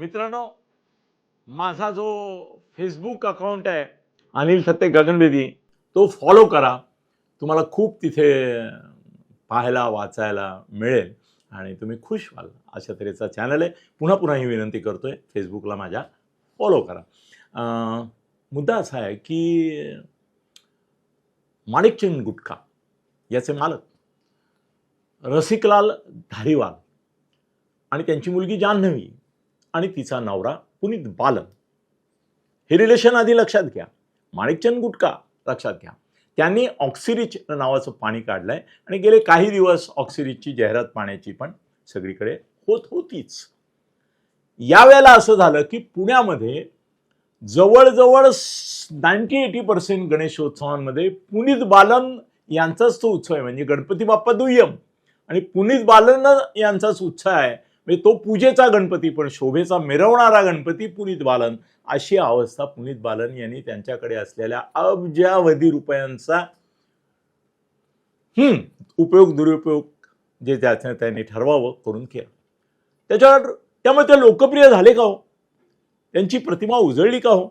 मित्रांनो माझा जो फेसबुक अकाउंट आहे अनिल सत्ते गगनवेदी तो फॉलो करा. तुम्हाला खूप तिथे पाहायला वाचायला मिळेल. आणि तुम्ही खुश व्हाल अशा तऱ्हेचा चॅनल आहे. पुन्हा पुन्हा ही विनंती आहे फेसबुकला माझ्या फॉलो करा. मुद्दा असा आहे की माणिकचंद गुटखा याचे मालक रसिकलाल धारीवाल आणि त्यांची मुलगी जान्हवी आणि तिचा नवरा पुनीत बालन. हे रिलेशन आधी लक्षात घ्या. माणिकचंद गुटका लक्षात घ्या. त्यांनी ऑक्सिरिच नावाचं पाणी काढलंय आणि गेले काही दिवस ऑक्सिरिचची जाहिरात पाण्याची पण सगळीकडे होत होतीच. यावेळेला असं झालं की पुण्यामध्ये जवळजवळ नाईन्टी एटी पर्सेंट गणेशोत्सवांमध्ये पुनीत बालन यांचाच तो उत्सव आहे. म्हणजे गणपती बाप्पा दुय्यम. आणि पुनीत बालन यांचाच उत्सव आहे. म्हणजे तो पूजेचा गणपती पण शोभेचा मिरवणारा गणपती पुनीत बालन. अशी अवस्था पुनीत बालन यांनी त्यांच्याकडे असलेल्या अब्जावधी रुपयांचा हम्म उपयोग दुरुपयोग जे त्याचं त्यांनी ठरवावं करून केलं. त्याच्यावर त्यामुळे ते लोकप्रिय झाले का हो? त्यांची प्रतिमा उजळली का हो?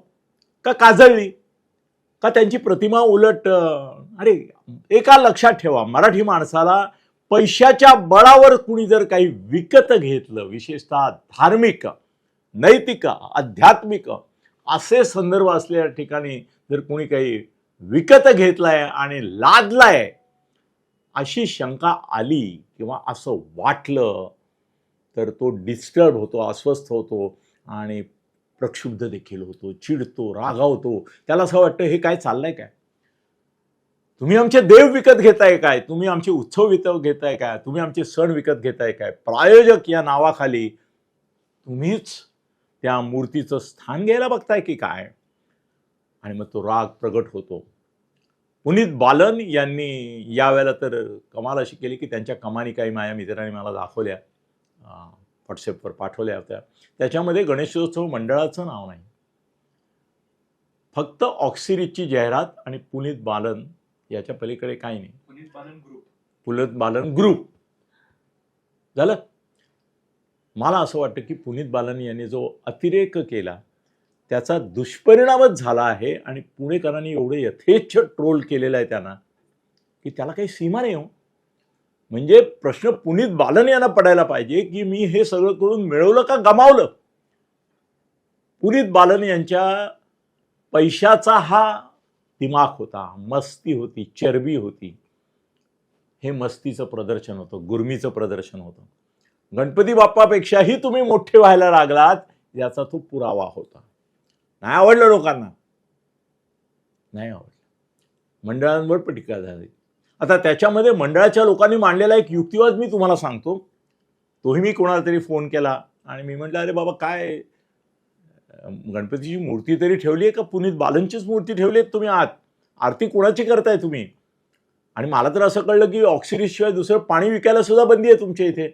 का काजळली? का त्यांची प्रतिमा उलट अरे एका लक्षात ठेवा मराठी माणसाला पैशाच्या बळावर कुणी जर काही विकत घेतलं विशेषतः धार्मिक नैतिक आध्यात्मिक असे संदर्भ असलेल्या ठिकाणी जर कोणी काही विकत घेतलाय आणि लादलाय अशी शंका आली किंवा असं वाटलं तर तो डिस्टर्ब होतो अस्वस्थ होतो आणि प्रक्षुब्ध देखील होतो चिडतो रागावतो. त्याला असं वाटतं हे काय चाललंय काय? तुम्ही आमचे देव विकत घेताय काय? तुम्ही आमचे उत्सव विकत घेताय काय? तुम्ही आमचे सण विकत घेताय काय? प्रायोजक या नावाखाली तुम्हीच त्या मूर्तीचं स्थान घ्यायला बघताय की काय? आणि मग तो राग प्रगट होतो. पुनीत बालन यांनी यावेळेला तर कमाल अशी केली की त्यांच्या कमानी काही माझ्या मित्रांनी मला दाखवल्या. व्हॉट्सअपवर पाठवल्या होत्या. त्याच्यामध्ये गणेशोत्सव मंडळाचं नाव नाही. फक्त ऑक्सिरीजची जाहिरात आणि पुनीत बालन याच्या पलीकडे काही नाही. पुनीत पालन ग्रुप पुनीत बालन ग्रुप झालं? मला असं वाटतं की पुनीत बालन यांनी जो अतिरेक केला त्याचा दुष्परिणामच झाला आहे आणि पुणेकरांनी एवढे यथेच्छ ट्रोल केलेला आहे त्यांना की त्याला काही सीमा नाही हो. म्हणजे प्रश्न पुनीत बालन यांना पडायला पाहिजे की मी हे सगळं करून मिळवलं का गमावलं? पुनीत बालन यांच्या पैशाचा हा दिमाग होता मस्ती होती चरबी होती. हे मस्तीचं प्रदर्शन होतं गुरमीचं प्रदर्शन होतं. गणपती बाप्पापेक्षाही तुम्ही मोठे व्हायला लागलात याचा तो पुरावा होता. नाही आवडलं लोकांना? नाही आवडलं. मंडळांवर पण टीका झाली. आता त्याच्यामध्ये मंडळाच्या लोकांनी मांडलेला एक युक्तिवाद मी तुम्हाला सांगतो. तोही मी कोणाला तरी फोन केला आणि मी म्हटलं अरे बाबा काय गणपतीची मूर्ती तरी ठेवली आहे का? पुनीत बालनचीच मूर्ती ठेवली आहे तुम्ही आत. आरती कोणाची करताय तुम्ही? आणि मला तर असं कळलं की ऑक्सिजनशिवाय दुसरं पाणी विकायला सुद्धा बंदी आहे तुमच्या इथे.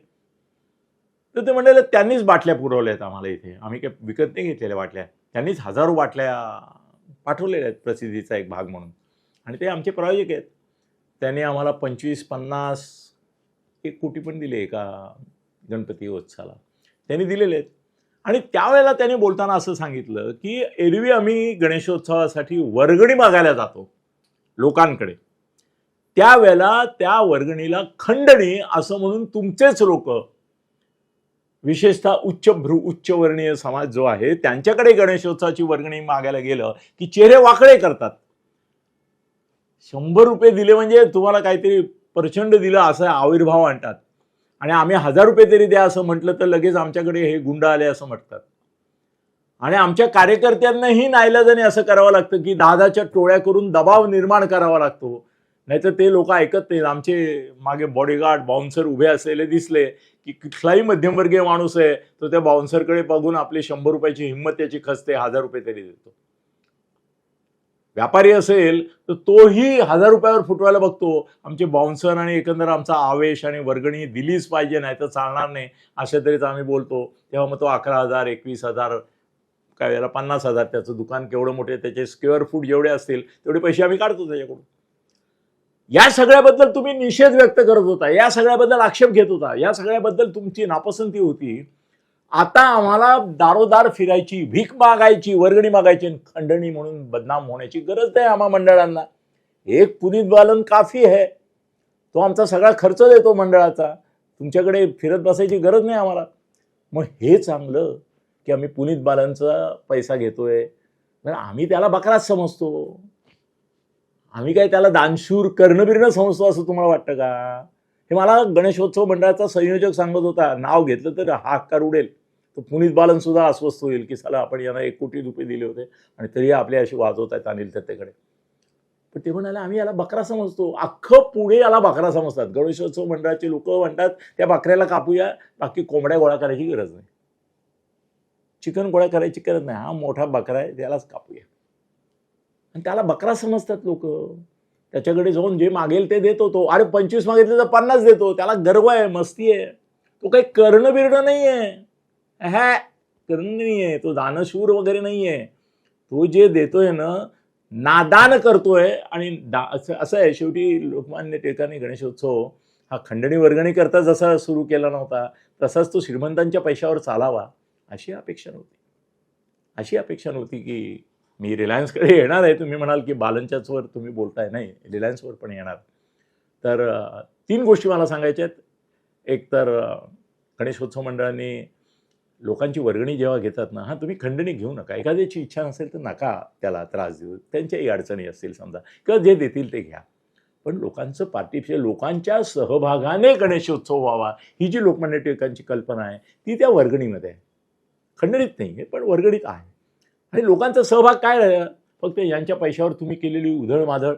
तर ते म्हणाले त्यांनीच बाटल्या पुरवल्या आहेत आम्हाला इथे. आम्ही काय विकत नाही घेतलेल्या बाटल्या. त्यांनीच हजारो बाटल्या पाठवलेल्या आहेत प्रसिद्धीचा एक भाग म्हणून. आणि ते आमचे प्रायोजक आहेत. त्यांनी आम्हाला पंचवीस पन्नास एक कोटी पण दिले एका गणपती उत्सवाला. त्यांनी दिलेले आहेत. आणि त्यावेळेला त्यांनी बोलताना असं सांगितलं की एरवी आम्ही गणेशोत्सवासाठी वर्गणी मागायला जातो लोकांकडे. त्यावेळेला त्या वर्गणीला खंडणी असं म्हणून तुमचेच लोक विशेषतः उच्च भ्रू उच्चवर्णीय समाज जो आहे त्यांच्याकडे गणेशोत्सवाची वर्गणी मागायला गेलं की चेहरे वाकडे करतात. शंभर रुपये दिले म्हणजे तुम्हाला काहीतरी प्रचंड दिलं असं आविर्भाव आणतात. आणि आम्ही हजार रुपये तरी द्या असं म्हटलं तर लगेच आमच्याकडे हे गुंड आले असं म्हणतात. आणि आमच्या कार्यकर्त्यांनाही नाईलाजाने असं करावं लागतं की दादाच्या टोळ्या करून दबाव निर्माण करावा लागतो. नाहीतर ते लोक ऐकत नाहीत. आमचे मागे बॉडीगार्ड बाउन्सर उभे असलेले दिसले की कुठलाही मध्यमवर्गीय माणूस आहे तो त्या बाउन्सरकडे बघून आपली शंभर रुपयाची हिंमत त्याची खसते हजार रुपये तरी देतो. व्यापारी असेल तर तोही हजार रुपयावर फुटवायला बघतो. आमचे बाउन्सर आणि एकंदर आमचा आवेश आणि वर्गणी दिलीच पाहिजे नाही तर चालणार नाही अशा तऱ्हेच आम्ही बोलतो. तेव्हा मग तो अकरा हजार एकवीस हजार काय वेळेला पन्नास हजार त्याचं दुकान केवढं मोठे त्याचे स्क्वेअर फूट जेवढे असतील तेवढे पैसे आम्ही काढतो त्याच्याकडून. या सगळ्याबद्दल तुम्ही निषेध व्यक्त करत होता या सगळ्याबद्दल आक्षेप घेत होता या सगळ्याबद्दल तुमची नापसंती होती. आता आम्हाला दारोदार फिरायची भीक मागायची वर्गणी मागायची आणि खंडणी म्हणून बदनाम होण्याची गरज नाही आम्हा मंडळांना. एक पुनीत बालन काफी आहे. तो आमचा सगळा खर्च देतो मंडळाचा. तुमच्याकडे फिरत बसायची गरज नाही आम्हाला. मग हे चांगलं की आम्ही पुनीत बालनचा पैसा घेतोय. आम्ही त्याला बकराच समजतो. आम्ही काय त्याला दानशूर कर्णबिरणं समजतो असं तुम्हाला वाटतं का? हे मला गणेशोत्सव मंडळाचा संयोजक सांगत होता. नाव घेतलं तर हा उडेल. तर पुनीत बालन सुद्धा अस्वस्थ होईल की साला आपण यांना एक कोटी रुपये दिले होते आणि तरी आपले अशी वाजवत आहेत अनिल दत्तेकडे पण ते म्हणाले आम्ही याला बकरा समजतो. अख्खं पुढे याला बकरा समजतात. गणेशोत्सव मंडळाचे लोक म्हणतात त्या बकऱ्याला कापूया बाकी कोंबड्या गोळा करायची गरज नाही. चिकन गोळा करायची गरज नाही. हा मोठा बकरा आहे त्यालाच कापूया. आणि त्याला बकरा समजतात लोक. त्याच्याकडे जाऊन जे मागेल ते देतो तो. अरे पंचवीस मागितले तर पन्नास देतो. त्याला गर्व आहे मस्ती आहे. तो काही करणं बिरणं नाही आहे हॅ करणं नाही आहे तो दानशूर वगैरे नाही आहे. तो जे देतोय ना नादान करतोय आणि दा असं आहे. शेवटी लोकमान्य टिळकांनी गणेशोत्सव हा खंडणी वर्गणी करता जसा सुरू केला नव्हता तसाच तो श्रीमंतांच्या पैशावर चालावा अशी अपेक्षा नव्हती. अशी अपेक्षा नव्हती की मी रिलायन्सकडे येणार आहे. तुम्ही म्हणाल की बालनच्याचवर तुम्ही बोलताय. नाही रिलायन्सवर पण येणार. तर तीन गोष्टी मला सांगायच्या आहेत. एक तर गणेशोत्सव मंडळाने लोकांची वर्गणी जेव्हा घेतात ना हां तुम्ही खंडणी घेऊ नका. एखाद्याची इच्छा नसेल तर नका त्याला त्रास देऊ. त्यांच्याही अडचणी असतील समजा. किंवा जे देतील ते घ्या. पण लोकांचं पार्टिसिपेशन लोकांच्या सहभागाने गणेशोत्सव व्हावा ही जी लोकमान्य टिळकांची कल्पना आहे ती त्या वर्गणीमध्ये आहे. खंडणीत नाही आहे पण वर्गणीत आहे. आणि लोकांचा सहभाग काय राहिला? फक्त यांच्या पैशावर तुम्ही केलेली उधळमाधळ.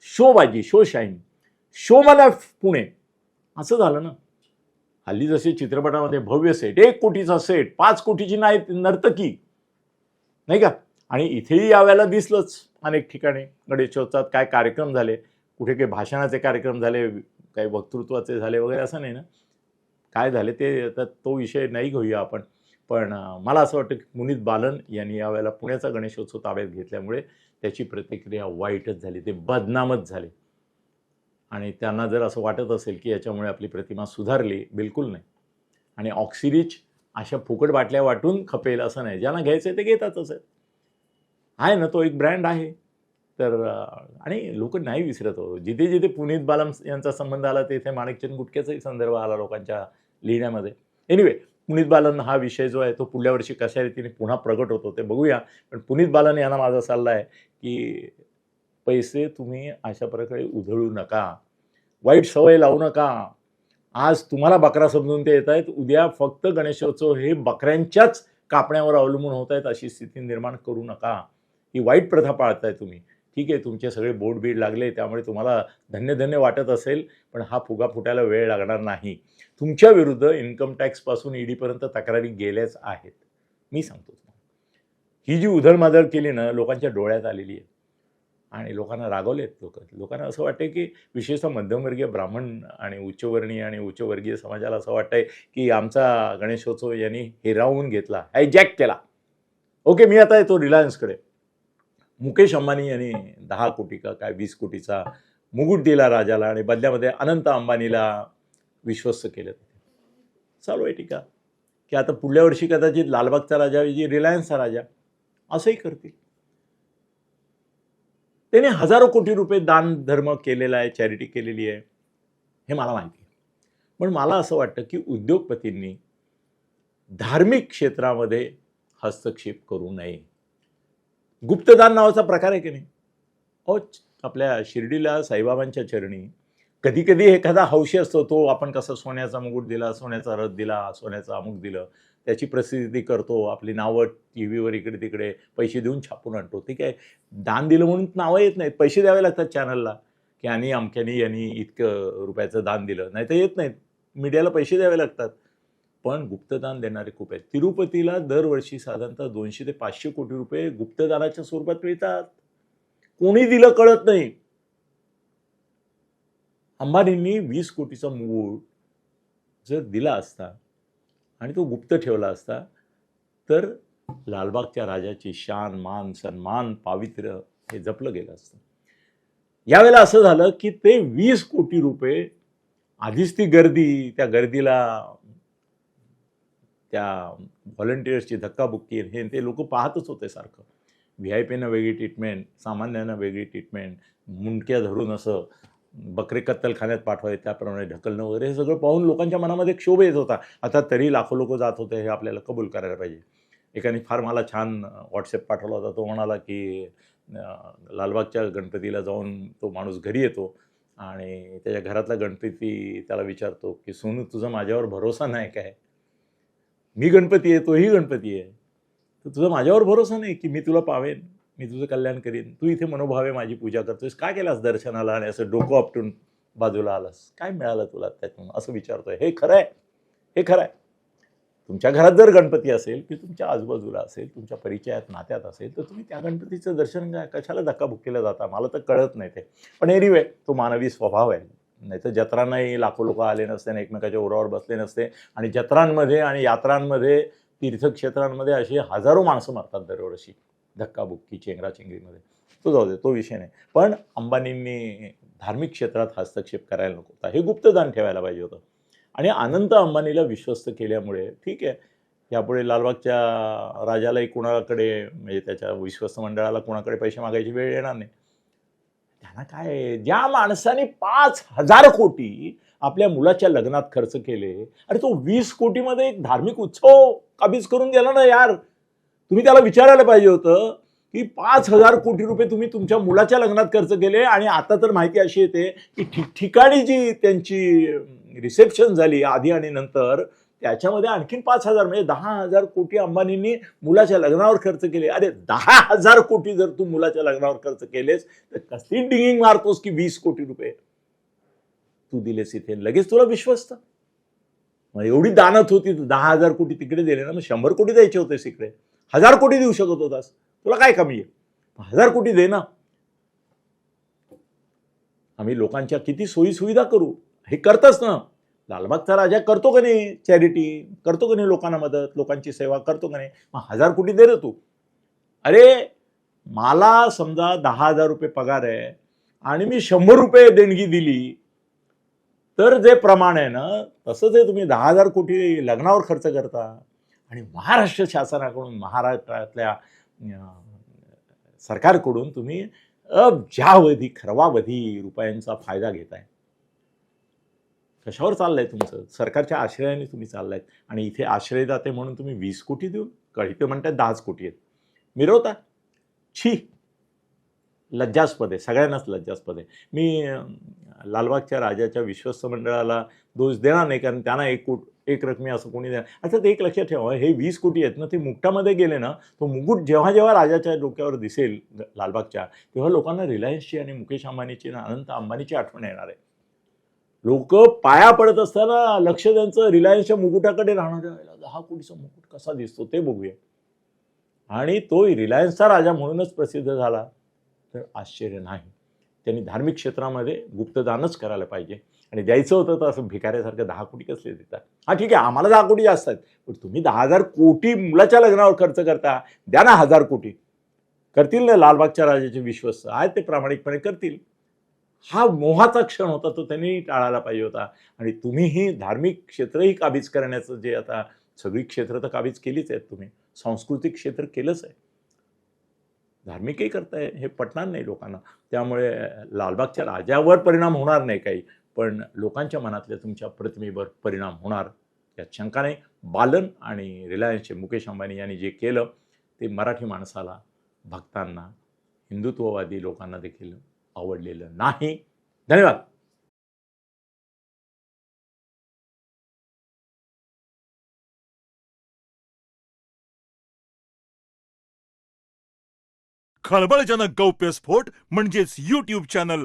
शोबाजी शो शाईन शो मला पुणे. असं झालं ना. हल्ली जसे चित्रपटामध्ये भव्य सेट एक कोटीचा सेट पाच कोटीची नाही नर्तकी. नाही का? आणि इथेही यावेळेला दिसलंच अनेक ठिकाणी. गणेशोत्सवात काय कार्यक्रम झाले? कुठे काही भाषणाचे कार्यक्रम झाले? काही वक्तृत्वाचे झाले वगैरे असं नाही ना? काय झाले ते? आता तो विषय नाही घेऊया आपण. पण मला असं वाटतं की मुनीत बालन यांनी यावेळेला पुण्याचा गणेशोत्सव ताब्यात घेतल्यामुळे त्याची प्रतिक्रिया वाईटच झाली. ते बदनामच झाले. आणि त्यांना जर असं वाटत असेल की याच्यामुळे आपली प्रतिमा सुधारली बिलकुल नाही. आणि ऑक्सिरिच अशा फुकट बाटल्या वाटून खपेल असं नाही. ज्यांना घ्यायचं आहे ते घेतातच आहे आहे ना तो एक ब्रँड आहे. तर आणि लोक नाही विसरत हो. जिथे जिथे पुनीत बालम यांचा संबंध आला तिथे माणिकचंद गुटक्याचाही संदर्भ आला लोकांच्या लिहिण्यामध्ये. एनिवे पुनीत बालन हा विषय जो आहे तो पुढल्या वर्षी कशा रीतीने पुन्हा प्रगट होतो ते बघूया. पण पुनीत बालन यांना माझा सल्ला आहे की पैसे तुम्ही अशा प्रकारे उधळू नका. वाईट सवय लावू नका. आज तुम्हाला बकरा समजून ते येत आहेत उद्या फक्त गणेशोत्सव हे बकऱ्यांच्याच कापण्यावर अवलंबून होत आहेत अशी स्थिती निर्माण करू नका. ही वाईट प्रथा पाळताय तुम्ही. ठीक आहे तुमचे सगळे बोट बीड लागले त्यामुळे तुम्हाला धन्य धन्य वाटत असेल पण हा फुगा फुटायला वेळ लागणार नाही. तुमच्या विरुद्ध इन्कम टॅक्सपासून ईडीपर्यंत तक्रारी गेल्याच आहेत. मी सांगतो तुम्हाला. ही जी उधळमाधळ केली ना लोकांच्या डोळ्यात आलेली आहे. आणि लोकांना रागवलेत लोक. लोकांना असं वाटतं की विशेषतः मध्यमवर्गीय ब्राह्मण आणि उच्चवर्णीय आणि उच्चवर्गीय समाजाला असं वाटतंय की आमचा गणेशोत्सव यांनी हिरावून घेतला हायजॅक केला. ओके मी आता येतो रिलायन्सकडे मुकेश अंबानी यांनी दहा कोटी का काय वीस कोटीचा मुकुट दिला राजाला आणि बदल्यामध्ये अनंत अंबानीला विश्वस्त केलं. चालू आहे टीका. की आता पुढल्या वर्षी कदाचित लालबागचा राजा जी रिलायन्सचा राजा असंही करतील. त्याने हजारो कोटी रुपये दान धर्म केलेला आहे चॅरिटी केलेली आहे. हे मला माहिती आहे. पण मला असं वाटतं की उद्योगपतींनी धार्मिक क्षेत्रामध्ये हस्तक्षेप करू नये. गुप्तदान नावाचा प्रकार आहे की नाही? अहो आपल्या शिर्डीला साईबाबांच्या चरणी कधी कधी एखादा हौशी असतो तो आपण कसं सोन्याचा मुकुट दिला सोन्याचा रथ दिला सोन्याचं अमुक दिलं. त्याची प्रसिद्धी करतो आपली नावं टी व्हीवर इकडे तिकडे पैसे देऊन छापून आणतो. ठीक आहे? दान दिलं म्हणून नावं येत नाहीत. पैसे द्यावे लागतात चॅनलला की आणि अमक्यानी यांनी इतकं रुपयाचं दान दिलं. नाही तर येत नाहीत. मीडियाला पैसे द्यावे लागतात. पण गुप्तदान देणारे खूप आहेत. तिरुपतीला दरवर्षी साधारणतः दोनशे ते पाचशे कोटी रुपये गुप्तदानाच्या स्वरूपात मिळतात. कोणी दिलं कळत नाही. अंबानींनी वीस कोटीचा मूळ जर दिला असता आणि तो गुप्त ठेवला असता तर लालबागच्या राजाची शान मान सन्मान पावित्र्य हे जपलं गेलं असतं. यावेळेला असं झालं की ते वीस कोटी रुपये आधीच ती गर्दी त्या गर्दीला त्या व्हॉलंटियर्सची धक्काबुक्की हे ते लोक पाहतच होते सारखं. व्ही आय पीनं वेगळी ट्रीटमेंट सामान्यांना वेगळी ट्रीटमेंट मुंडक्या धरून असं बकरे कत्तलखान्यात पाठवायचे त्याप्रमाणे ढकलणं वगैरे हे सगळं पाहून लोकांच्या मनामध्ये क्षोभ येत होता. आता तरी लाखो लोक जात होते हे आपल्याला कबूल करायला पाहिजे. एकाने फार मला छान व्हॉट्सअप पाठवला होता तो म्हणाला की लालबागच्या गणपतीला जाऊन तो माणूस घरी येतो आणि त्याच्या घरातला गणपती त्याला विचारतो की सोनू तुझा माझ्यावर भरोसा नाही काय? मी गणपती आहे तोही गणपती आहे. तर तुझा माझ्यावर भरोसा नाही की मी तुला पावेन? मी तुझं कल्याण करीन. तू इथे मनोभावे माझी पूजा करतोयस. काय केलास दर्शनाला आणि असं डोकं आपटून बाजूला आलास? काय मिळालं तुला त्यातून? असं विचारतोय. हे खरं आहे हे खरं आहे तुमच्या घरात जर गणपती असेल की तुमच्या आजूबाजूला असेल तुमच्या परिचयात नात्यात असेल तर तुम्ही त्या गणपतीचं दर्शन काय कशाला धक्काबुक्कीला जाता? मला तर कळत नाही ते. पण एरिवे तो मानवी स्वभाव आहे. नाही तर जत्रांनाही लाखो लोक आले नसते आणि एकमेकाच्या ओरावर बसले नसते. आणि जत्रांमध्ये आणि यात्रांमध्ये तीर्थक्षेत्रांमध्ये अशी हजारो माणसं मरतात दरवर्षी. धक्काबुक्की चेंगराचेंगरीमध्ये तो जाऊ दे तो विषय नाही. पण अंबानींनी धार्मिक क्षेत्रात हस्तक्षेप करायला नको होता. हे गुप्तदान ठेवायला पाहिजे होतं. आणि अनंत अंबानीला विश्वस्त केल्यामुळे ठीक आहे यापुढे लालबागच्या राजालाही कुणाकडे म्हणजे त्याच्या विश्वस्त मंडळाला कुणाकडे पैसे मागायची वेळ येणार नाही. त्यांना काय ज्या माणसाने पाच हजार कोटी आपल्या मुलाच्या लग्नात खर्च केले अरे तो वीस कोटीमध्ये एक धार्मिक उत्सव काबीज करून गेला ना यार. तुम्ही त्याला विचारायला पाहिजे होतं की पाच हजार कोटी रुपये तुम्ही तुमच्या मुलाच्या लग्नात खर्च केले आणि आता तर माहिती अशी येते की ठिकठिकाणी जी त्यांची रिसेप्शन झाली आधी आणि नंतर त्याच्यामध्ये आणखीन पाच हजार म्हणजे दहा हजार कोटी अंबानींनी मुलाच्या लग्नावर खर्च केले. अरे दहा हजार कोटी जर तू मुलाच्या लग्नावर खर्च केलेस तर कसली डिंगिंग मारतोस की वीस कोटी रुपये? तू दिलेस इथे. लगेच तुला विश्वस्त. मग एवढी दानत होती तू दहा हजार कोटी तिकडे दिले ना मग शंभर कोटी द्यायचे होते तिकडे हजार कोटी देऊ शकत होतास. तुला काय कमी आहे? हजार कोटी दे ना. आम्ही लोकांच्या किती सोयी सुविधा करू? हे करतच ना. लालबागचा राजा करतो का नाही चॅरिटी करतो का नाही लोकांना मदत? लोकांची सेवा करतो का नाही? मग हजार कोटी दे रे तू. अरे मला समजा दहा हजार रुपये पगार आहे आणि मी शंभर रुपये देणगी दिली तर जे प्रमाण आहे ना तसंच आहे तुम्ही दहा हजार कोटी लग्नावर खर्च करता. आणि महाराष्ट्र शासनाकडून महाराष्ट्रातल्या सरकारकडून तुम्ही अब्जावधी खरवावधी रुपयांचा फायदा घेताय. कशावर चाललंय तुमचं? सरकारच्या आश्रयाने तुम्ही चाललायत. आणि इथे आश्रयदाते म्हणून तुम्ही वीस कोटी देऊन कळीते म्हणतात दहाच कोटी आहेत. मिरवता. छी. लज्जास्पद. आहे सगळ्यांनाच लज्जास्पद. आहे मी लालबागच्या राजाच्या विश्वस्त मंडळाला दोष देणार नाही कारण त्यांना एक कोट एक रकमी असं कोणी द्या देणार. ते एक लक्षात ठेवा हे वीस कोटी आहेत ना ते मुकटामध्ये गेले ना तो मुकुट जेव्हा जेव्हा राजाच्या डोक्यावर दिसेल लालबागच्या तेव्हा लोकांना रिलायन्सची आणि मुकेश अंबानीची आणि अनंत अंबानीची आठवण येणार आहे. लोक पाया पडत असताना लक्ष त्यांचं रिलायन्सच्या मुकुटाकडे राहणार दहा कोटीचा मुकुट कसा दिसतो ते बघूया. आणि तो रिलायन्सचा राजा म्हणूनच प्रसिद्ध झाला. तर आश्चर्य नाही. त्यांनी धार्मिक क्षेत्रामध्ये गुप्तदानच करायला पाहिजे. आणि द्यायचं होतं तर असं भिकाऱ्यासारखं दहा कोटी कसले देतात? हा ठीक आहे आम्हाला दहा कोटी जास्त आहेत. पण तुम्ही दहा हजार कोटी मुलाच्या लग्नावर खर्च करता द्या ना हजार कोटी. करतील ना लालबागच्या राजाचे विश्वस्त. आहेत ते प्रामाणिकपणे करतील. हा मोहाचा क्षण होता तो त्यांनी टाळायला पाहिजे होता. आणि तुम्हीही धार्मिक क्षेत्रही काबीज करण्याचं जे आता सगळी क्षेत्र तर काबीज केलीच आहेत तुम्ही. सांस्कृतिक क्षेत्र केलंच आहे. धार्मिकही करताय हे पटणार नाही लोकांना. त्यामुळे लालबागच्या राजावर परिणाम होणार नाही काही. पण लोकांच्या मनातल्या तुमच्या प्रतिमेवर परिणाम होणार यात शंका नाही. बालन आणि रिलायन्सचे मुकेश अंबानी यांनी जे केलं ते मराठी माणसाला भक्तांना हिंदुत्ववादी लोकांना देखील आवडलेलं नाही. धन्यवाद. खळबळजनक गौप्यस्फोट म्हणजेच यूट्यूब चॅनल